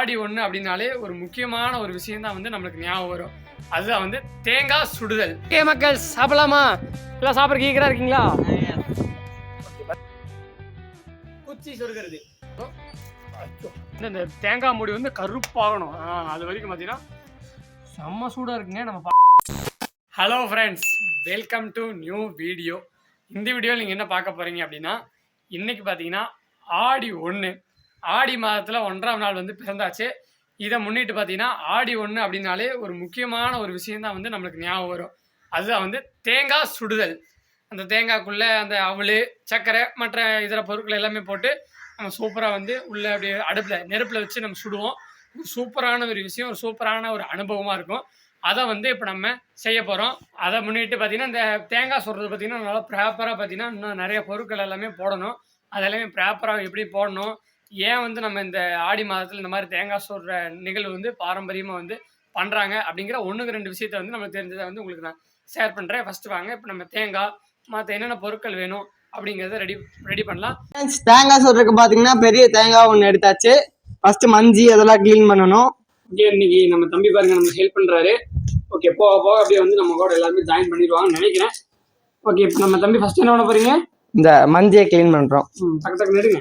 ஆடி ஒன்று அப்படின்னாலே ஒரு முக்கியமான ஒரு விஷயம் தான் வந்து நம்மளுக்கு ஞாபகம் வரும். அதுதான் வந்து தேங்காய் சுடுதல். ஏ மக்கள் சாப்பிடலாமா? எல்லாம் சாப்பிட கேட்குறா இருக்கீங்களா? குச்சி சொருகிறது இந்த தேங்காய் மூடி வந்து கருப்பாகணும். அது வரைக்கும் பார்த்தீங்கன்னா செம்ம சூடாக இருக்குங்க நம்ம hello friends welcome to new video இந்த வீடியோவில் நீங்கள் என்ன பார்க்க போகிறீங்க அப்படின்னா இன்றைக்கி பார்த்தீங்கன்னா ஆடி ஒன்று ஆடி மாதத்தில் ஒன்றாம் நாள் வந்து பிறந்தாச்சு. இதை முன்னிட்டு பார்த்தீங்கன்னா ஆடி ஒன்று அப்படின்னாலே ஒரு முக்கியமான ஒரு விஷயந்தான் வந்து நம்மளுக்கு ஞாபகம் வரும். அதுதான் வந்து தேங்காய் சுடுதல். அந்த தேங்காய்க்குள்ளே அந்த அவல் சர்க்கரை மற்ற இதர பொருட்கள் எல்லாமே போட்டு நம்ம சூப்பராக வந்து உள்ளே அப்படியே அடுப்பில் நெருப்பில் வச்சு நம்ம சுடுவோம். ஒரு சூப்பரான ஒரு விஷயம் ஒரு சூப்பரான ஒரு அனுபவமாக இருக்கும். அதை வந்து இப்போ நம்ம செய்ய போகிறோம் அதை முன்னிட்டு பார்த்தீங்கன்னா இந்த தேங்காய் சுடுறது பார்த்தீங்கன்னா நல்லா ப்ராப்பராக பார்த்தீங்கன்னா இன்னும் நிறைய பொருட்கள் எல்லாமே போடணும். அதெல்லாமே ப்ராப்பராக எப்படி போடணும்? ஏன் வந்து நம்ம இந்த ஆடி மாதத்தில் இந்த மாதிரி தேங்காய் சுடுற நிகழ்வு வந்து பாரம்பரியமாக வந்து பண்ணுறாங்க அப்படிங்கிற ஒன்றுக்கு ரெண்டு விஷயத்த வந்து நம்மளுக்கு தெரிஞ்சதை வந்து உங்களுக்கு நான் ஷேர் பண்ணுறேன் ஃபஸ்ட்டு வாங்க இப்போ நம்ம தேங்காய் மற்ற என்னென்ன பொருட்கள் வேணும் அப்படிங்கிறத ரெடி ரெடி பண்ணலாம். தேங்காய் சொல்றதுக்கு பாத்தீங்கன்னா பெரிய தேங்காய் ஒன்று எடுத்தாச்சு. ஃபர்ஸ்ட் மஞ்சி அதெல்லாம் க்ளீன் பண்ணணும். இங்கே இன்னைக்கு நம்ம தம்பி பாருங்க நம்ம ஹெல்ப் பண்ணுறாரு ஓகே போக போக அப்படியே வந்து நம்ம கூட எல்லாருமே ஜாயின் பண்ணிடுவாங்கன்னு நினைக்கிறேன். ஓகே இப்போ நம்ம தம்பி ஃபஸ்ட் என்ன பண்ண போகிறீங்க இந்த மஞ்சியை க்ளீன் பண்றோம். ம் டக்கு டக்கு நெடுங்க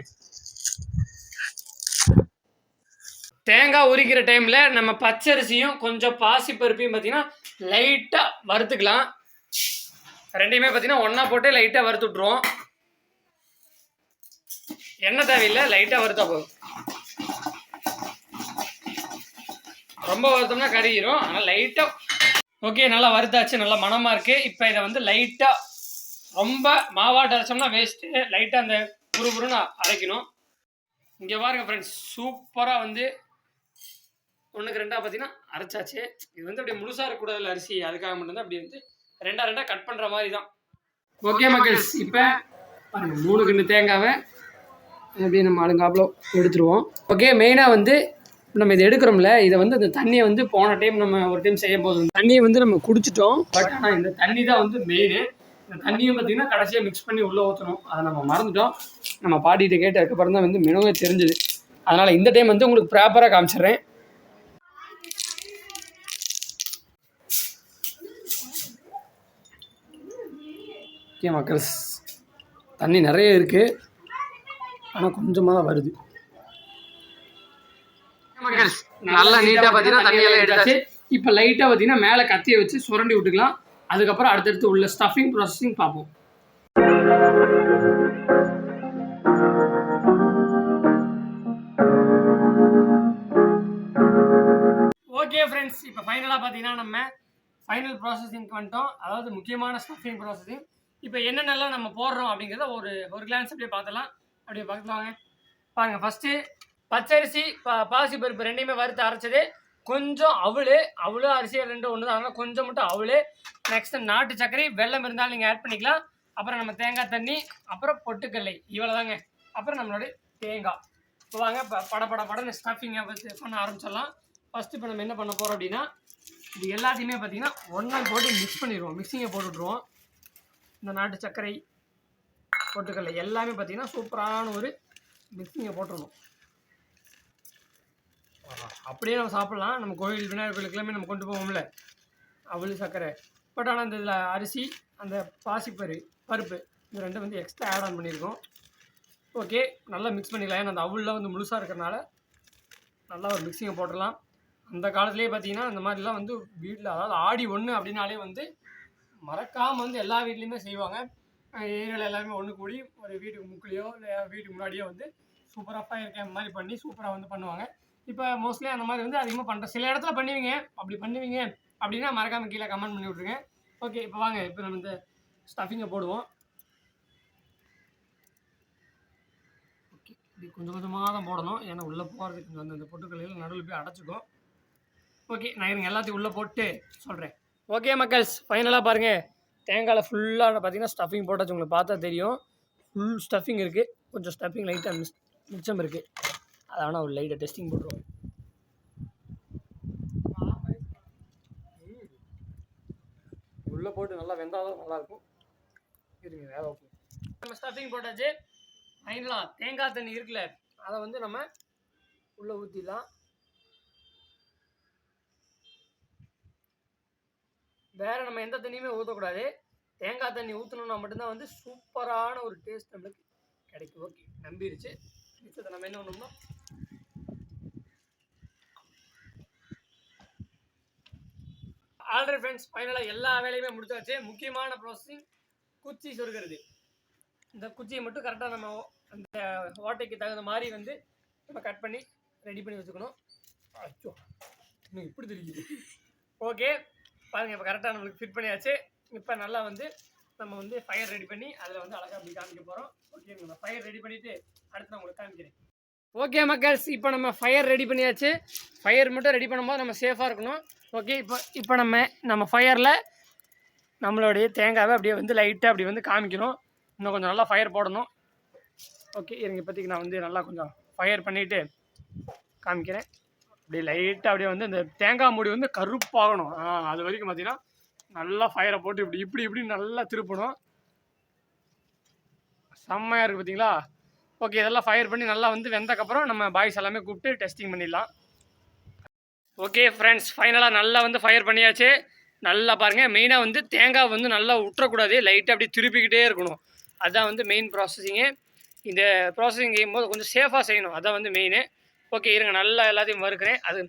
தேங்காய் உரிக்கிற டைமில் நம்ம பச்சரிசியும் கொஞ்சம் பாசி பருப்பையும் பார்த்தீங்கன்னா லைட்டாக வறுத்துக்கலாம். ரெண்டையுமே பார்த்தீங்கன்னா ஒன்றா போட்டு லைட்டாக வறுத்து விட்ருவோம் எண்ணெய் தேவையில்லை லைட்டாக வறுத்தா போதும். ரொம்ப வறுத்தோம்னா கருகிரும் ஆனால் லைட்டாக ஓகே நல்லா வறுத்தாச்சு நல்லா மணமாக இருக்குது இப்போ இதை வந்து லைட்டாக ரொம்ப மாவாட்ட அரைச்சோம்னா வேஸ்ட்டு லைட்டாக அந்த புறுபுறுன்னு அரைக்கணும். இங்கே பாருங்கள் ஃப்ரெண்ட்ஸ் சூப்பராக வந்து ஒன்றுக்கு ரெண்டாக பார்த்தீங்கன்னா அரைச்சாச்சு. இது வந்து அப்படியே முழுசாக இருக்கக்கூடாது அரிசி. அதுக்காக மட்டும்தான் அப்படி வந்து ரெண்டா ரெண்டா கட் பண்ணுற மாதிரி தான் ஓகே மக்கள்ஸ் இப்போ பாருங்க மூணு கிண்ணு தேங்காவை அப்படியே நம்ம அழுங்காப்புல எடுத்துருவோம். ஓகே மெயினாக வந்து நம்ம இதை எடுக்கிறோம்ல இதை வந்து அந்த தண்ணியை வந்து போன டைம் நம்ம ஒரு டைம் செய்ய போதும். தண்ணியை வந்து நம்ம குடிச்சிட்டோம். பட் ஆனால் இந்த தண்ணி தான் வந்து மெயின் இந்த தண்ணியும் பார்த்தீங்கன்னா கடைசியாக மிக்ஸ் பண்ணி உள்ளே ஊற்றணும் அதை நம்ம மறந்துட்டோம். நம்ம பாட்டிகிட்ட கேட்டு அதுக்கப்புறம் தான் வந்து மினவே தெரிஞ்சுது. அதனால் இந்த டைம் வந்து உங்களுக்கு ப்ராப்பராக காமிச்சிடுறேன். ஓகே மக்கள்ஸ் தண்ணி நிறைய இருக்குது ஆனால் கொஞ்சமாக தான் வருது. நல்லா நீட்டாக பார்த்தீங்கன்னா தண்ணியெல்லாம் எடுத்தாச்சு. இப்போ லைட்டாக பார்த்தீங்கன்னா மேலே கத்தியை வச்சு சுரண்டி விட்டுக்கலாம். அதுக்கப்புறம் அடுத்தடுத்து உள்ள ஸ்டஃபிங் ப்ராசஸிங் பார்ப்போம். ஓகே ஃப்ரெண்ட்ஸ் இப்போ ஃபைனலாக பார்த்தீங்கன்னா நம்ம ஃபைனல் ப்ராசஸிங்க்கு வந்துட்டோம். அதாவது முக்கியமான ஸ்டஃபிங் ப்ராசஸிங் இப்போ என்னென்னலாம் நம்ம போடுறோம் அப்படிங்கிறத ஒரு ஒரு கிளான்ஸ் அப்படியே பார்த்தலாம் அப்படியே பார்த்துட்டு வாங்க. பாருங்கள் ஃபஸ்ட்டு பச்சரிசி பா பாசி பருப்பு ரெண்டையுமே வறுத்து அரைச்சது. கொஞ்சம் அவளு அவளு அரிசி ரெண்டும் ஒன்று தான் அதனால் கொஞ்சம் மட்டும் அவளு. நெக்ஸ்ட்டு நாட்டு சர்க்கரை வெல்லம் இருந்தாலும் நீங்கள் ஆட் பண்ணிக்கலாம். அப்புறம் நம்ம தேங்காய் தண்ணி அப்புறம் பொட்டுக்கல்லை இவ்வளோ தாங்க அப்புறம் நம்மளோட தேங்காய். இப்போ வாங்க இப்போ பட பட படன்னு ஸ்டஃபிங்கை வச்சு பண்ண ஆரம்பிச்சிடலாம். ஃபஸ்ட்டு இப்போ நம்ம என்ன பண்ண போகிறோம் அப்படின்னா இது எல்லாத்தையுமே பார்த்தீங்கன்னா ஒன்றா போட்டு மிக்ஸ் பண்ணிடுவோம். மிக்சிங்கை போட்டுவிட்ருவோம் இந்த நாட்டு சர்க்கரை பொட்டுக்கடலை எல்லாமே பார்த்தீங்கன்னா சூப்பரான ஒரு மிக்சிங்கை போட்டுருணும் அப்படியே நம்ம சாப்பிட்லாம். நம்ம கோயில் விநாயகர் கோயிலுக்கு எல்லாமே நம்ம கொண்டு போவோம்ல. அவள் சர்க்கரை. பட் ஆனால் அந்த இதில் அரிசி அந்த பாசிப்பரு பருப்பு இந்த ரெண்டும் வந்து எக்ஸ்ட்ரா ஆட் ஆன் பண்ணியிருக்கோம். ஓகே நல்லா மிக்ஸ் பண்ணிக்கலாம். ஏன்னா அந்த அவுளில் வந்து முழுசாக இருக்கிறனால நல்லா ஒரு மிக்சிங்கை போட்டுடலாம் அந்த காலத்துலேயே பார்த்தீங்கன்னா இந்த மாதிரிலாம் வந்து வீட்டில் அதாவது ஆடி ஒன்று அப்படின்னாலே வந்து மறக்காமல் வந்து எல்லா வீட்லேயுமே செய்வாங்க. ஏரியாவில் எல்லாருமே ஒன்று கூடி ஒரு வீட்டுக்கு முக்கிலையோ இல்லை வீட்டுக்கு முன்னாடியோ வந்து சூப்பராக ஃபயர் கேம்ப் மாதிரி பண்ணி சூப்பராக வந்து பண்ணுவாங்க. இப்போ மோஸ்ட்லி அந்த மாதிரி வந்து அதிகமாக பண்ணுற சில இடத்துல பண்ணுவீங்க அப்படி பண்ணுவீங்க அப்படின்னா மறக்காமல் கீழே கமெண்ட் பண்ணி விட்ருங்க ஓகே இப்போ வாங்க இப்போ நம்ம இந்த ஸ்டஃபிங்கை போடுவோம். ஓகே இப்படி கொஞ்சம் கொஞ்சமாக தான் போடணும். ஏன்னா உள்ளே போகிறதுக்கு கொஞ்சம் அந்த- அந்த பொட்டுக்கல்லையில் நடுவில் போய் அடைச்சிக்கும். ஓகே நான் இருங்க எல்லாத்தையும் உள்ளே போட்டு சொல்கிறேன் ஓகே மக்கள்ஸ் ஃபைனலாக பாருங்கள் தேங்காயில் ஃபுல்லாக பார்த்தீங்கன்னா ஸ்டஃபிங் போட்டாச்சு. உங்களுக்கு பார்த்தா தெரியும். ஃபுல் ஸ்டஃபிங் இருக்குது கொஞ்சம் ஸ்டஃபிங் லைட்டாக மிஸ் மிச்சம் இருக்குது அதை வேணால் ஒரு லைட்டாக டெஸ்டிங் போட்டுருவோம். உள்ளே போட்டு நல்லா வெந்தாதான் நல்லாயிருக்கும். இருங்க வேக வைப்போம் நம்ம ஸ்டஃபிங் போட்டாச்சு. ஃபைனலாக தேங்காய் தண்ணி இருக்குல்ல அதை வந்து நம்ம உள்ளே ஊற்றிடலாம் வேறு நம்ம எந்த தண்ணியுமே ஊற்றக்கூடாது தேங்காய் தண்ணி ஊற்றணும்னா மட்டும்தான் வந்து சூப்பரான ஒரு டேஸ்ட் நம்மளுக்கு கிடைக்கும். ஓகே நம்பிடுச்சு மிச்சத்தை நம்ம என்ன பண்ணணும்னா ஆல்ரெடி ஃப்ரெண்ட்ஸ் ஃபைனலாக எல்லா வேலையுமே முடிச்சாச்சு. முக்கியமான ப்ராசஸிங் குச்சி சொருகிறது. இந்த குச்சியை மட்டும் கரெக்டாக நம்ம அந்த ஓட்டைக்கு தகுந்த மாதிரி வந்து நம்ம கட் பண்ணி ரெடி பண்ணி வச்சுக்கணும். அச்சோ இன்னும் இப்படி தெரியுது. ஓகே பாருங்கள் இப்போ கரெக்டாக நம்மளுக்கு ஃபிட் பண்ணியாச்சு. இப்போ நல்லா வந்து நம்ம வந்து ஃபயர் ரெடி பண்ணி அதில் வந்து அழகாக அப்படி காமிக்க போகிறோம் ஓகே நம்ம ஃபயர் ரெடி பண்ணிவிட்டு அடுத்து நான் உங்களுக்கு காமிக்கிறேன். ஓகே மக்கள்ஸ் இப்போ நம்ம ஃபயர் ரெடி பண்ணியாச்சு. ஃபயர் மட்டும் ரெடி பண்ணும்போது நம்ம சேஃபாக இருக்கணும். ஓகே இப்போ இப்போ நம்ம நம்ம ஃபயரில் நம்மளுடைய தேங்காவை அப்படியே வந்து லைட்டாக அப்படி வந்து காமிக்கணும். இன்னும் கொஞ்சம் நல்லா ஃபயர் போடணும். ஓகே இருங்க இப்போதைக்கு நான் வந்து நல்லா கொஞ்சம் ஃபயர் பண்ணிவிட்டு காமிக்கிறேன். அப்படியே லைட்டாக அப்படியே வந்து இந்த தேங்காய் மூடி வந்து கருப்பாகணும். ஆ அது வரைக்கும் பார்த்தீங்கன்னா நல்லா ஃபயரை போட்டு இப்படி இப்படி இப்படி நல்லா திருப்பணும். செம்மையாக இருக்குது பார்த்தீங்களா ஓகே இதெல்லாம் ஃபயர் பண்ணி நல்லா வந்து வெந்தக்கப்புறம் நம்ம பாய்ஸ் எல்லாமே கூப்பிட்டு டெஸ்டிங் பண்ணிடலாம். ஓகே ஃப்ரெண்ட்ஸ் ஃபைனலாக நல்லா வந்து ஃபயர் பண்ணியாச்சு. நல்லா பாருங்கள் மெயினாக வந்து தேங்காய் வந்து நல்லா விட்டுறக்கூடாது லைட்டாக அப்படியே திருப்பிக்கிட்டே இருக்கணும். அதுதான் வந்து மெயின் ப்ராசஸிங்கு இந்த ப்ராசஸிங் செய்யும்போது கொஞ்சம் சேஃபாக செய்யணும். அதான் வந்து மெயினு ஓகே இருங்க நல்லா எல்லாத்தையும் வறுக்கிறேன். அது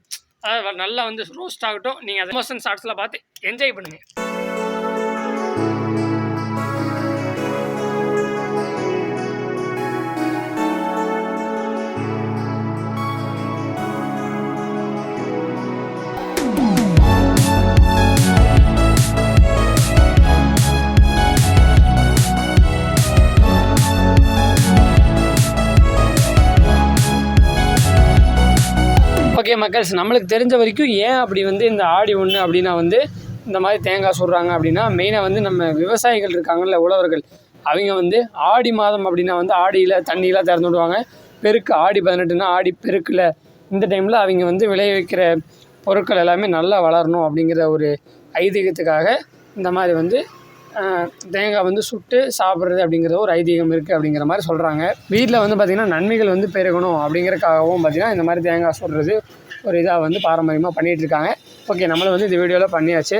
அதாவது நல்லா வந்து ரோஸ்ட் ஆகட்டும். நீங்கள் அது மோஷன் ஷார்ட்ஸில் பார்த்து என்ஜாய் பண்ணுங்கள் மக்கள்ஸ் நம்மளுக்கு தெரிஞ்ச வரைக்கும் ஏன் அப்படி வந்து இந்த ஆடி ஒன்று அப்படின்னா வந்து இந்த மாதிரி தேங்காய் சுடுறாங்க அப்படின்னா மெயினாக வந்து நம்ம விவசாயிகள் இருக்காங்கல்ல உழவர்கள். அவங்க வந்து ஆடி மாதம் அப்படின்னா வந்து ஆடியில் தண்ணியெலாம் திறந்து விடுவாங்க. பெருக்கு ஆடி பதினெட்டுனா ஆடி பெருக்கில். இந்த டைமில் அவங்க வந்து விளைவிக்கிற பொருட்கள் எல்லாமே நல்லா வளரணும் அப்படிங்கிற ஒரு ஐதீகத்துக்காக இந்த மாதிரி வந்து தேங்காய் வந்து சுட்டு சாப்பிட்றது அப்படிங்கிற ஒரு ஐதீகம் இருக்குது அப்படிங்கிற மாதிரி சொல்கிறாங்க வீட்டில் வந்து பார்த்திங்கன்னா நன்மைகள் வந்து பெருகணும் அப்படிங்கிறக்காகவும் பார்த்திங்கன்னா இந்த மாதிரி தேங்காய் சுடுறது ஒரு இதாக வந்து பாரம்பரியமாக பண்ணிகிட்டு இருக்காங்க ஓகே நம்மளும் வந்து இந்த வீடியோவில் பண்ணியாச்சு.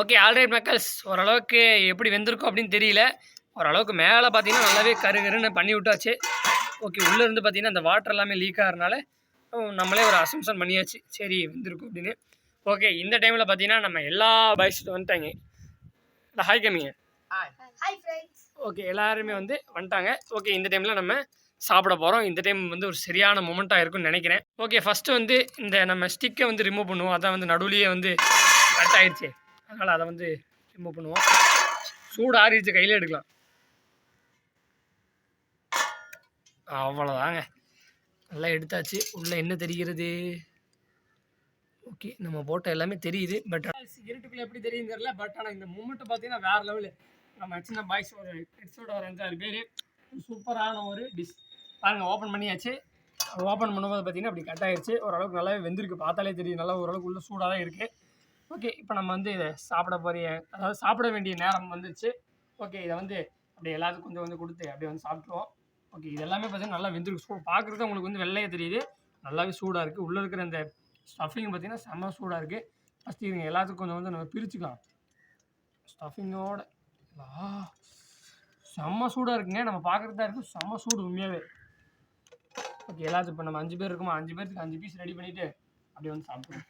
ஓகே ஆல்ரைட் மக்கள்ஸ். ஓரளவுக்கு எப்படி வெந்திருக்கும் அப்படின்னு தெரியல. ஓரளவுக்கு மேலே பார்த்தீங்கன்னா நல்லாவே கருகருன்னு பண்ணி விட்டாச்சு. ஓகே உள்ளே இருந்து பார்த்தீங்கன்னா அந்த வாட்டர் எல்லாமே லீக் ஆகிறனால நம்மளே ஒரு அசம்ஷன் பண்ணியாச்சு. சரி வெந்திருக்கும் அப்படின்னு. ஓகே இந்த டைமில் பார்த்தீங்கன்னா நம்ம எல்லா பாய்ஸ் வந்துட்டாங்க. ஹாய் கம்மிங்க. ஓகே எல்லாருமே வந்து வந்துட்டாங்க. ஓகே இந்த டைமில் நம்ம சாப்பிட போகிறோம் இந்த டைம் வந்து ஒரு சரியான மூமெண்ட்டாக இருக்கும்னு நினைக்கிறேன். ஓகே ஃபஸ்ட்டு வந்து இந்த நம்ம ஸ்டிக்கை வந்து ரிமூவ் பண்ணுவோம். அதான் வந்து நடுவுலேயே வந்து கட் ஆயிடுச்சு அதனால் அதை வந்து ரிமூவ் பண்ணுவோம். சூடு ஆறிடுச்சு கையில் எடுக்கலாம். அவ்வளோதாங்க நல்லா எடுத்தாச்சு. உள்ளே என்ன தெரிகிறது? ஓகே நம்ம போட்ட எல்லாமே தெரியுது பட் இருட்டுக்குள்ளே எப்படி தெரியும் தெரியல பட் ஆனால் இந்த மூமெண்ட்டை பார்த்தீங்கன்னா வேறு லெவலு நம்ம சின்ன பாய்ஸ் ஒரு கிட்ஸோட ஒரு அஞ்சாறு பேர். சூப்பரான ஒரு டிஷ் பாருங்கள் ஓப்பன் பண்ணியாச்சு. ஓப்பன் பண்ணும்போது பார்த்தீங்கன்னா அப்படி கட் ஆயிருச்சு. ஓரளவுக்கு நல்லாவே வெந்திருக்கு. பார்த்தாலே தெரியும். நல்லா ஓரளவுக்கு உள்ள சூடாக தான் இருக்குது ஓகே இப்போ நம்ம வந்து இதை சாப்பிட போகிற அதாவது சாப்பிட வேண்டிய நேரம் வந்துச்சு ஓகே இதை வந்து அப்படியே எல்லாத்துக்கும் கொஞ்சம் கொஞ்சம் கொடுத்து அப்படியே வந்து சாப்பிட்ருவோம் ஓகே இது எல்லாமே பார்த்தீங்கன்னா நல்லா வெந்திருக்கு. சூடு பார்க்குறது உங்களுக்கு வந்து வெள்ளையே தெரியுது. நல்லாவே சூடாக இருக்குது உள்ளே இருக்கிற அந்த ஸ்டஃபிங் பார்த்தீங்கன்னா செம்ம சூடாக இருக்குது ஃபஸ்ட்டு இதுங்க எல்லாத்துக்கும் கொஞ்சம் வந்து நம்ம பிரிச்சுக்கலாம். ஸ்டஃபிங்கோட செம்ம சூடாக இருக்குங்க. நம்ம பார்க்குறதா இருக்கும். செம்ம சூடு உண்மையாகவே ஓகே எல்லாத்துக்கும் இப்போ நம்ம அஞ்சு பேர் இருக்குமா? அஞ்சு பேருக்கு அஞ்சு பீஸ் ரெடி பண்ணிவிட்டு அப்படியே வந்து சாப்பிடுவோம்.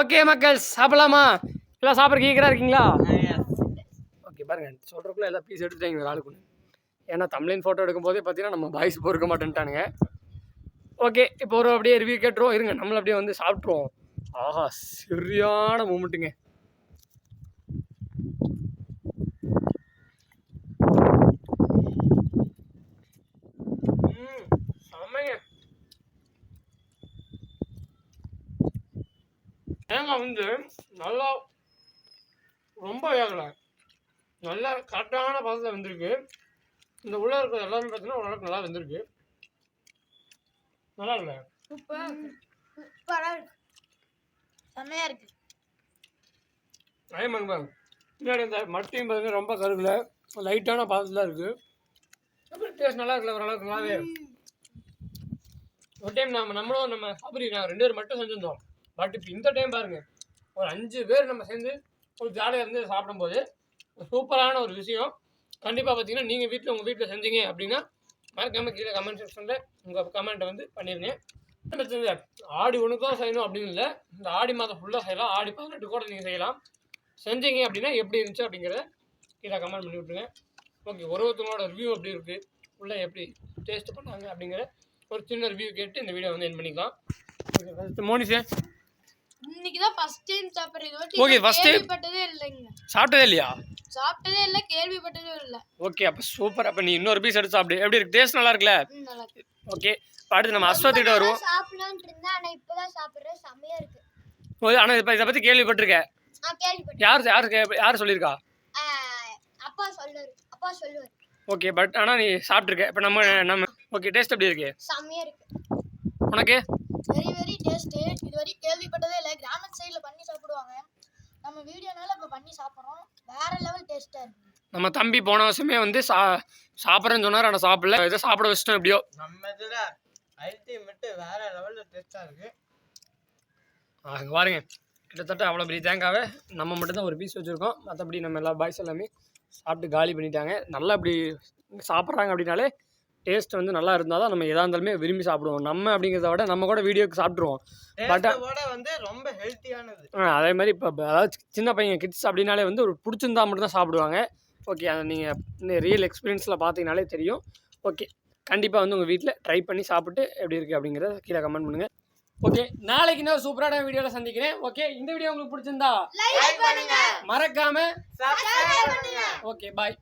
ஓகே மக்கள் சாப்பிடலாமா? எல்லாம் சாப்பிட்ற கேட்குறா இருக்கீங்களா? ஓகே பாருங்க சொல்கிறக்குள்ள எல்லா பீஸ் எடுத்துட்டாங்க ஆளுக்கு ஏன்னா தமிழின் ஃபோட்டோ எடுக்கும்போதே பார்த்தீங்கன்னா நம்ம பாய்ஸ் பொறுக்க மாட்டேன்ட்டானுங்க. ஓகே இப்போ ஒரு அப்படியே ரிவ்யூ கேட்டுருவோம். இருங்க நம்மள அப்படியே வந்து சாப்பிட்ருவோம் ஆஹா சரியான மூமெண்ட்டுங்க. ம், தேங்காய் வந்து நல்லா ரொம்ப வேகலை. நல்லா கரெக்டான பதத்தில் வந்திருக்கு. இந்த உள்ளே இருக்கிற எல்லாமே பார்த்தீங்கன்னா ஓரளவுக்கு நல்லா வந்திருக்கு. நல்லா இல்லை. சூப்பர் சூப்பரா இருக்கு. செம்மையா இருக்கு. அதே மாதிரி பாருங்க பின்னாடி இந்த மட்டையும் பார்த்தீங்கன்னா ரொம்ப கருகல. லைட்டான பாதத்தில் இருக்குது அப்புறம் டேஸ்ட் நல்லா இருக்குல்ல ஓரளவுக்கு? நல்லாவே. ஒரு டைம் நம்ம நம்மளும் நம்ம அப்படி நான் ரெண்டு பேர் மட்டும் செஞ்சுருந்தோம். பட் இப்போ இந்த டைம் பாருங்க. ஒரு அஞ்சு பேர் நம்ம சேர்ந்து ஒரு ஜாலியாக இருந்து சாப்பிடும்போது சூப்பரான ஒரு விஷயம். கண்டிப்பாக பார்த்தீங்கன்னா நீங்கள் வீட்டில் உங்கள் வீட்டில் செஞ்சீங்க அப்படின்னா மறக்காம கீழே கமெண்ட் செக்ஷனில் உங்கள் கமெண்ட்டை வந்து பண்ணிடுங்க பிரச்சனை ஆடி ஒன்று தான் செய்யணும் அப்படின்னு இல்லை. இந்த ஆடி மாதம் ஃபுல்லாக செய்யலாம். ஆடி பதினெட்டு கூட நீங்கள் செய்யலாம். செஞ்சீங்க அப்படின்னா எப்படி இருந்துச்சு அப்படிங்கிறத கீழே கமெண்ட் பண்ணி விட்ருங்க ஓகே ஒரு ஒருத்தவங்களோட ரிவ்யூ எப்படி இருக்குது உள்ளே எப்படி டேஸ்ட் பண்ணாங்க அப்படிங்கிற ஒரு சின்ன ரிவ்யூ கேட்டு இந்த வீடியோ வந்து என் பண்ணிக்கலாம். ஓகே ஃபஸ்ட்டு மோனிஷே. இன்னைக்கு தான் ஃபர்ஸ்ட் டைம் first time. கேள்விப்பட்டதே இல்லைங்க. சாப்பிட்டதே இல்லையா? சாப்பிட்டதே இல்லை கேள்விப்பட்டதே இல்லை. ஓகே அப்போ சூப்பர் அப்போ நீ இன்னொரு பீஸ் எடுத்து சாப்பிடு. எப்படி இருக்கு? டேஸ்ட் நல்லா இருக்குல்ல? ம், நல்லா இருக்கு. ஓகே அடுத்து நம்ம அஸ்வத்திட்ட வருவோம். சாப்பிடலாம்னு இருந்தேன் ஆனா இப்பதான் சாப்பிடுறேன். செம்மையா இருக்கு. ஆனால் இப்போ இதை கேள்விப்பட்டிருக்கேன் யார் யார் யார் சொல்லியிருக்கா? ஆஹ், அப்பா சொல்லுவாரு. அப்பா சொல்லுவாரு. ஓகே பட் ஆனால் நீ சாப்பிட்ருக்க இப்போ நம்ம நம்ம ஓகே டேஸ்ட் எப்படி இருக்கு? செம்மையா இருக்கு. உனக்கு? வெரி வெரி டேஸ்ட் இது வரைக்கும் கேள்விப்பட்டதே இல்லை. கிராமத்து சைடில் பண்ணி சாப்பிடுவாங்க. நம்ம வீடியோனால இப்போ பண்ணி சாப்பிட்றோம். வேற லெவல் டேஸ்டா இருக்கு. நம்ம தம்பி போன வருஷமே வந்து சா சாப்பிட்றேன்னு சொன்னார் ஆனால் சாப்பிடல. இதை சாப்பிட வச்சிட்டோம் எப்படியோ. நம்ம இதுல அல்டிமேட் வேற லெவல்ல டேஸ்டா இருக்கு. அங்கே பாருங்க. கிட்டத்தட்ட அவ்வளோ பெரிய தேங்காவை நம்ம மட்டும்தான் ஒரு பீஸ் வச்சுருக்கோம். மற்றபடி நம்ம எல்லா பாய்ஸ் எல்லாமே சாப்பிட்டு காலி பண்ணிட்டாங்க. நல்லா இப்படி சாப்பிட்றாங்க அப்படின்னாலே டேஸ்ட் வந்து நல்லா இருந்தால் தான் நம்ம எதாக இருந்தாலுமே விரும்பி சாப்பிடுவோம். நம்ம அப்படிங்கிறத விட நம்ம கூட வீடியோக்கு சாப்பிட்ருவோம் டேஸ்டோட வந்து ரொம்ப ஹெல்த்தியானது அதே மாதிரி இப்போ அதாவது சின்ன பையன் கிட்ஸ் அப்படின்னாலே வந்து ஒரு பிடிச்சிருந்தா மட்டும் தான் சாப்பிடுவாங்க. ஓகே அதை நீங்கள் ரியல் எக்ஸ்பீரியன்ஸில் பார்த்தீங்கனாலே தெரியும். ஓகே கண்டிப்பாக வந்து உங்கள் வீட்டில் ட்ரை பண்ணி சாப்பிட்டு எப்படி இருக்குது அப்படிங்கிறத கீழே கமெண்ட் பண்ணுங்கள் ஓகே நாளைக்கு இன்னொரு சூப்பரான வீடியோவில் சந்திக்கிறேன். ஓகே இந்த வீடியோ உங்களுக்கு பிடிச்சிருந்தா லைக் பண்ணுங்க. மறக்காம சப்ஸ்கிரைப் பண்ணுங்க. Okay bye